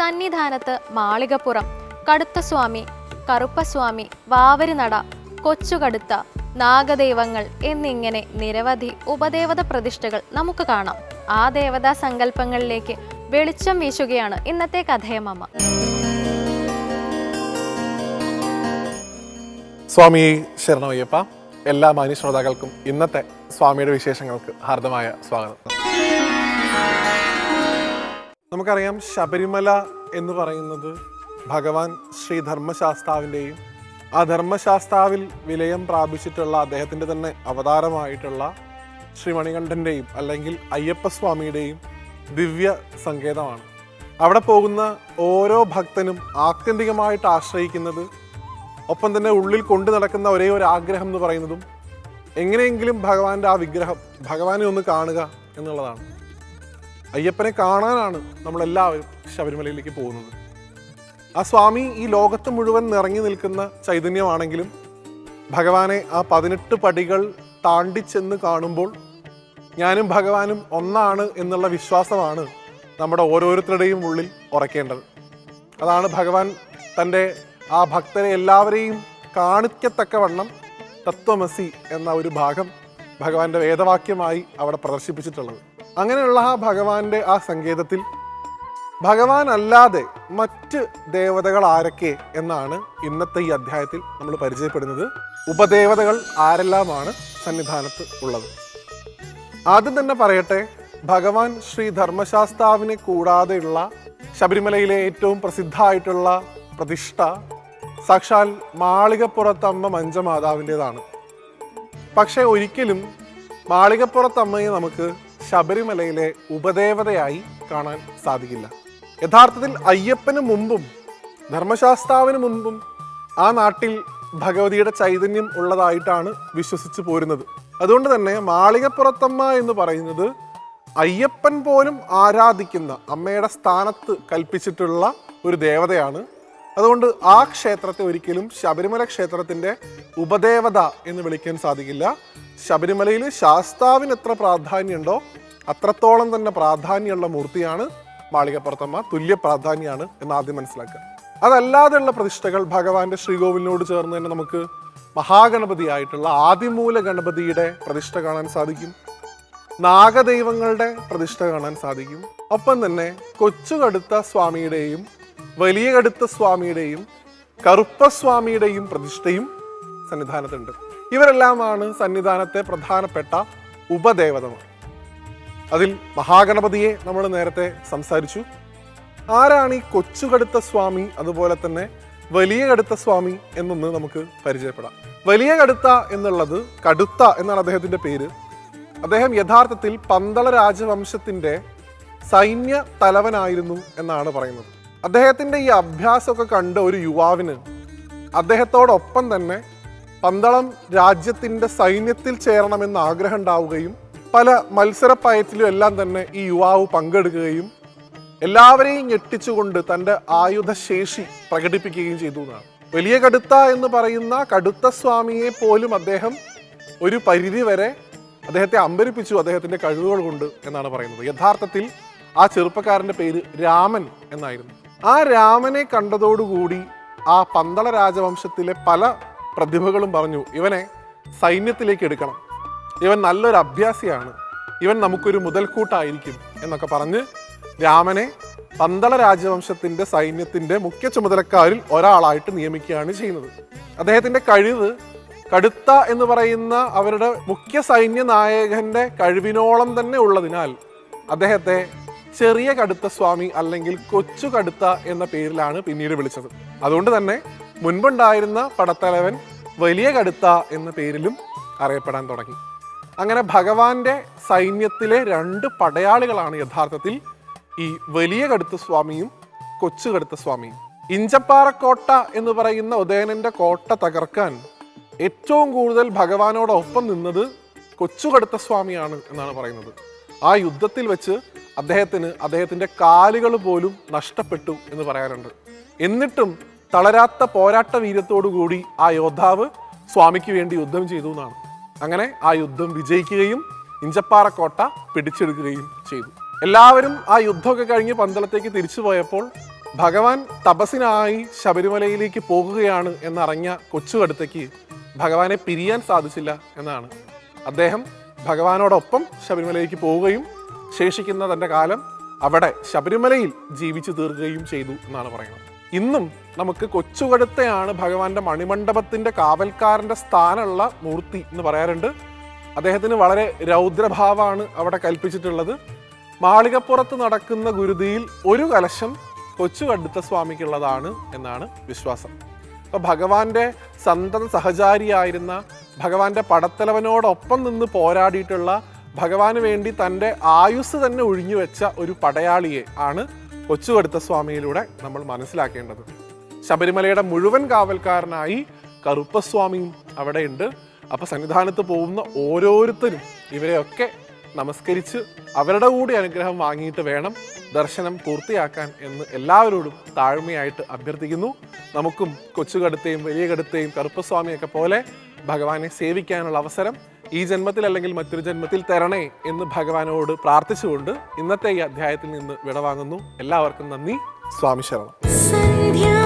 സന്നിധാനത്ത് മാളികപ്പുറം കടുത്തസ്വാമി കറുപ്പസ്വാമി വാവരിനട കൊച്ചുകടുത്ത നാഗദൈവങ്ങൾ എന്നിങ്ങനെ നിരവധി ഉപദേവത പ്രതിഷ്ഠകൾ നമുക്ക് കാണാം. ആ ദേവതാ സങ്കല്പങ്ങളിലേക്ക് വെളിച്ചം വീശുകയാണ് ഇന്നത്തെ കഥയമ്മ സ്വാമി ശരണമയ്യപ്പ എല്ലാ മാന്യ ശ്രോതാക്കൾക്കും ഇന്നത്തെ സ്വാമിയുടെ വിശേഷങ്ങൾക്ക് ഹാർദമായ സ്വാഗതം. നമുക്കറിയാം ശബരിമല എന്ന് പറയുന്നത് ഭഗവാൻ ശ്രീ ധർമ്മശാസ്താവിന്റെയും ആ ധർമ്മശാസ്താവിൽ വിലയം പ്രാപിച്ചിട്ടുള്ള അദ്ദേഹത്തിന്റെ തന്നെ അവതാരമായിട്ടുള്ള ശ്രീ മണികണ്ഠന്റെയും അല്ലെങ്കിൽ അയ്യപ്പസ്വാമിയുടെയും ദിവ്യ സങ്കേതമാണ്. അവിടെ പോകുന്ന ഓരോ ഭക്തനും ആത്യന്തികമായിട്ട് ആശ്രയിക്കുന്നത് ഒപ്പം തന്നെ ഉള്ളിൽ കൊണ്ടു നടക്കുന്ന ഒരേ ഒരു ആഗ്രഹം എന്ന് പറയുന്നതും എങ്ങനെയെങ്കിലും ഭഗവാന്റെ ആ വിഗ്രഹം ഭഗവാനെ ഒന്ന് കാണുക എന്നുള്ളതാണ്. അയ്യപ്പനെ കാണാനാണ് നമ്മളെല്ലാവരും ശബരിമലയിലേക്ക് പോകുന്നത്. ആ സ്വാമി ഈ ലോകത്ത് മുഴുവൻ നിറങ്ങി നിൽക്കുന്ന ചൈതന്യമാണെങ്കിലും ഭഗവാനെ ആ പതിനെട്ട് പടികൾ താണ്ടിച്ചെന്ന് കാണുമ്പോൾ ഞാനും ഭഗവാനും ഒന്നാണ് എന്നുള്ള വിശ്വാസമാണ് നമ്മുടെ ഓരോരുത്തരുടെയും ഉള്ളിൽ ഉറക്കേണ്ടത്. അതാണ് ഭഗവാൻ തന്റെ ആ ഭക്തരെ എല്ലാവരെയും കാണിക്കത്തക്കവണ്ണം തത്വമസി എന്ന ഒരു ഭാഗം ഭഗവാന്റെ വേദവാക്യമായി അവിടെ പ്രദർശിപ്പിച്ചിട്ടുള്ളത്. അങ്ങനെയുള്ള ആ ഭഗവാന്റെ ആ സങ്കേതത്തിൽ ഭഗവാൻ അല്ലാതെ മറ്റ് ദേവതകൾ ആരൊക്കെ എന്നാണ് ഇന്നത്തെ ഈ അധ്യായത്തിൽ നമ്മൾ പരിചയപ്പെടുന്നത്. ഉപദേവതകൾ ആരെല്ലാമാണ് സന്നിധാനത്ത് ഉള്ളത്. ആദ്യം തന്നെ പറയട്ടെ ഭഗവാൻ ശ്രീ ധർമ്മശാസ്താവിനെ കൂടാതെയുള്ള ശബരിമലയിലെ ഏറ്റവും പ്രസിദ്ധമായിട്ടുള്ള പ്രതിഷ്ഠ സാക്ഷാൽ മാളികപ്പുറത്തമ്മ മഞ്ചമാതാവിന്റെതാണ് പക്ഷേ ഒരിക്കലും മാളികപ്പുറത്തമ്മയെ നമുക്ക് ശബരിമലയിലെ ഉപദേവതയായി കാണാൻ സാധിക്കില്ല. യഥാർത്ഥത്തിൽ അയ്യപ്പന് മുമ്പും ധർമ്മശാസ്താവിന് മുമ്പും ആ നാട്ടിൽ ഭഗവതിയുടെ ചൈതന്യം ഉള്ളതായിട്ടാണ് വിശ്വസിച്ചു പോരുന്നത്. അതുകൊണ്ട് തന്നെ മാളികപ്പുറത്തമ്മ എന്ന് പറയുന്നത് അയ്യപ്പൻ പോലും ആരാധിക്കുന്ന അമ്മയുടെ സ്ഥാനത്ത് കൽപ്പിച്ചിട്ടുള്ള ഒരു ദേവതയാണ് അതുകൊണ്ട് ആ ക്ഷേത്രത്തെ ഒരിക്കലും ശബരിമല ക്ഷേത്രത്തിന്റെ ഉപദേവത എന്ന് വിളിക്കാൻ സാധിക്കില്ല. ശബരിമലയിൽ ശാസ്താവിന് എത്ര പ്രാധാന്യമുണ്ടോ അത്രത്തോളം തന്നെ പ്രാധാന്യമുള്ള മൂർത്തിയാണ് മാളികപ്പുറത്തമ്മ. തുല്യ പ്രാധാന്യമാണ് എന്ന് ആദ്യം മനസ്സിലാക്കുക. അതല്ലാതെയുള്ള പ്രതിഷ്ഠകൾ ഭഗവാന്റെ ശ്രീകോവിലിനോട് ചേർന്ന് തന്നെ നമുക്ക് മഹാഗണപതിയായിട്ടുള്ള ആദിമൂല ഗണപതിയുടെ പ്രതിഷ്ഠ കാണാൻ സാധിക്കും. നാഗദൈവങ്ങളുടെ പ്രതിഷ്ഠ കാണാൻ സാധിക്കും. ഒപ്പം തന്നെ കൊച്ചുകടുത്ത സ്വാമിയുടെയും വലിയ കടുത്ത സ്വാമിയുടെയും കറുപ്പസ്വാമിയുടെയും പ്രതിഷ്ഠയും സന്നിധാനത്തുണ്ട്. ഇവരെല്ലാമാണ് സന്നിധാനത്തെ പ്രധാനപ്പെട്ട ഉപദേവതമാർ. അതിൽ മഹാഗണപതിയെ നമ്മൾ നേരത്തെ സംസാരിച്ചു. ആരാണ് ഈ കൊച്ചുകടുത്ത സ്വാമി? അതുപോലെ തന്നെ വലിയ കടുത്ത സ്വാമി എന്നൊന്ന് നമുക്ക് പരിചയപ്പെടാം. വലിയ കടുത്ത എന്നുള്ളത് കടുത്ത എന്നാണ് അദ്ദേഹത്തിന്റെ പേര്. അദ്ദേഹം യഥാർത്ഥത്തിൽ പന്തള രാജവംശത്തിന്റെ സൈന്യ തലവനായിരുന്നു എന്നാണ് പറയുന്നത്. അദ്ദേഹത്തിന്റെ ഈ അഭ്യാസമൊക്കെ കണ്ട ഒരു യുവാവിന് അദ്ദേഹത്തോടൊപ്പം തന്നെ പന്തളം രാജ്യത്തിന്റെ സൈന്യത്തിൽ ചേരണമെന്ന് ആഗ്രഹം ഉണ്ടാവുകയും പല മത്സരപ്പയറ്റിലും എല്ലാം തന്നെ ഈ യുവാവ് പങ്കെടുക്കുകയും എല്ലാവരെയും ഞെട്ടിച്ചുകൊണ്ട് തന്റെ ആയുധശേഷി പ്രകടിപ്പിക്കുകയും ചെയ്തു എന്നാണ്. വലിയ കടുത്ത എന്ന് പറയുന്ന കടുത്ത സ്വാമിയെ പോലും അദ്ദേഹം ഒരു പരിധി വരെ അദ്ദേഹത്തെ അമ്പരിപ്പിച്ചു അദ്ദേഹത്തിന്റെ കഴിവുകൾ കൊണ്ട് എന്നാണ് പറയുന്നത്. യഥാർത്ഥത്തിൽ ആ ചെറുപ്പക്കാരന്റെ പേര് രാമൻ എന്നായിരുന്നു. ആ രാമനെ കണ്ടതോടുകൂടി ആ പന്തള രാജവംശത്തിലെ പല പ്രതിഭകളും പറഞ്ഞു ഇവനെ സൈന്യത്തിലേക്ക് എടുക്കണം. ഇവൻ നല്ലൊരു അഭ്യാസിയാണ്. ഇവൻ നമുക്കൊരു മുതൽക്കൂട്ടായിരിക്കും. എന്നൊക്കെ പറഞ്ഞ് രാമനെ പന്തള രാജവംശത്തിന്റെ സൈന്യത്തിന്റെ മുഖ്യ ചുമതലക്കാരിൽ ഒരാളായിട്ട് നിയമിക്കുകയാണ് ചെയ്യുന്നത്. അദ്ദേഹത്തിന്റെ കഴിവ് കടുത്ത എന്ന് പറയുന്ന അവരുടെ മുഖ്യ സൈന്യ നായകന്റെ കഴിവിനോളം തന്നെ ഉള്ളതിനാൽ അദ്ദേഹത്തെ ചെറിയ കടുത്ത സ്വാമി അല്ലെങ്കിൽ കൊച്ചു കടുത്ത എന്ന പേരിലാണ് പിന്നീട് വിളിച്ചത്. അതുകൊണ്ട് തന്നെ മുൻപുണ്ടായിരുന്ന പടത്തലവൻ വലിയ കടുത്ത എന്ന പേരിലും അറിയപ്പെടാൻ തുടങ്ങി. അങ്ങനെ ഭഗവാന്റെ സൈന്യത്തിലെ രണ്ട് പടയാളികളാണ് യഥാർത്ഥത്തിൽ ഈ വലിയ കടുത്ത സ്വാമിയും കൊച്ചു കടുത്ത സ്വാമിയും. ഇഞ്ചപ്പാറക്കോട്ട എന്ന് പറയുന്ന ഉദയനന്റെ കോട്ട തകർക്കാൻ ഏറ്റവും കൂടുതൽ ഭഗവാനോടൊപ്പം നിന്നത് കൊച്ചു കടുത്ത സ്വാമിയാണ് എന്നാണ് പറയുന്നത്. ആ യുദ്ധത്തിൽ വെച്ച് അദ്ദേഹത്തിന് അദ്ദേഹത്തിന്റെ കാലുകൾ പോലും നഷ്ടപ്പെട്ടു എന്ന് പറയാറുണ്ട് എന്നിട്ടും തളരാത്ത പോരാട്ട വീര്യത്തോടുകൂടി ആ യോദ്ധാവ് സ്വാമിക്ക് വേണ്ടി യുദ്ധം ചെയ്തു എന്നാണ്. അങ്ങനെ ആ യുദ്ധം വിജയിക്കുകയും ഇഞ്ചപ്പാറ കോട്ട പിടിച്ചെടുക്കുകയും ചെയ്തു. എല്ലാവരും ആ യുദ്ധമൊക്കെ കഴിഞ്ഞ് പന്തളത്തേക്ക് തിരിച്ചു പോയപ്പോൾ ഭഗവാൻ തപസ്സിനായി ശബരിമലയിലേക്ക് പോകുകയാണ് എന്നറിഞ്ഞ കൊച്ചുകടുത്തയ്ക്ക് ഭഗവാനെ പിരിയാൻ സാധിച്ചില്ല എന്നാണ്. അദ്ദേഹം ഭഗവാനോടൊപ്പം ശബരിമലയിലേക്ക് പോവുകയും ശേഷിക്കുന്ന തന്റെ കാലം അവിടെ ശബരിമലയിൽ ജീവിച്ചു തീർക്കുകയും ചെയ്തു എന്നാണ് പറയുന്നത്. ഇന്നും നമുക്ക് കൊച്ചുകടുത്തയാണ് ഭഗവാന്റെ മണിമണ്ഡപത്തിന്റെ കാവൽക്കാരന്റെ സ്ഥാനമുള്ള മൂർത്തി എന്ന് പറയാറുണ്ട്. അദ്ദേഹത്തിന് വളരെ രൗദ്രഭാവമാണ് അവിടെ കൽപ്പിച്ചിട്ടുള്ളത്. മാളികപ്പുറത്ത് നടക്കുന്ന ഗുരുതിയിൽ ഒരു കലശം കൊച്ചു കടുത്ത സ്വാമിക്കുള്ളതാണ് എന്നാണ് വിശ്വാസം. അപ്പൊ ഭഗവാന്റെ സന്തത സഹചാരിയായിരുന്ന ഭഗവാന്റെ പടത്തലവനോടൊപ്പം നിന്ന് പോരാടിയിട്ടുള്ള ഭഗവാന് വേണ്ടി തന്റെ ആയുസ് തന്നെ ഒഴിഞ്ഞു വെച്ച ഒരു പടയാളിയെ ആണ് കൊച്ചുകടുത്ത സ്വാമിയിലൂടെ നമ്മൾ മനസ്സിലാക്കേണ്ടത്. ശബരിമലയുടെ മുഴുവൻ കാവൽക്കാരനായി കറുപ്പസ്വാമിയും അവിടെയുണ്ട്. അപ്പൊ സന്നിധാനത്ത് പോകുന്ന ഓരോരുത്തരും ഇവരെയൊക്കെ നമസ്കരിച്ച് അവരുടെ കൂടി അനുഗ്രഹം വാങ്ങിയിട്ട് വേണം ദർശനം പൂർത്തിയാക്കാൻ എന്ന് എല്ലാവരോടും താഴ്മയായിട്ട് അഭ്യർത്ഥിക്കുന്നു. നമുക്കും കൊച്ചുകടുത്തെയും വലിയ കടുത്തെയും കറുപ്പസ്വാമിയൊക്കെ പോലെ ഭഗവാനെ സേവിക്കാനുള്ള അവസരം ഈ ജന്മത്തിൽ അല്ലെങ്കിൽ മറ്റൊരു ജന്മത്തിൽ തരണേ എന്ന് ഭഗവാനോട് പ്രാർത്ഥിച്ചുകൊണ്ട് ഇന്നത്തെ ഈ അധ്യായത്തിൽ നിന്ന് വിടവാങ്ങുന്നു. എല്ലാവർക്കും നന്ദി. സ്വാമി ശരണം.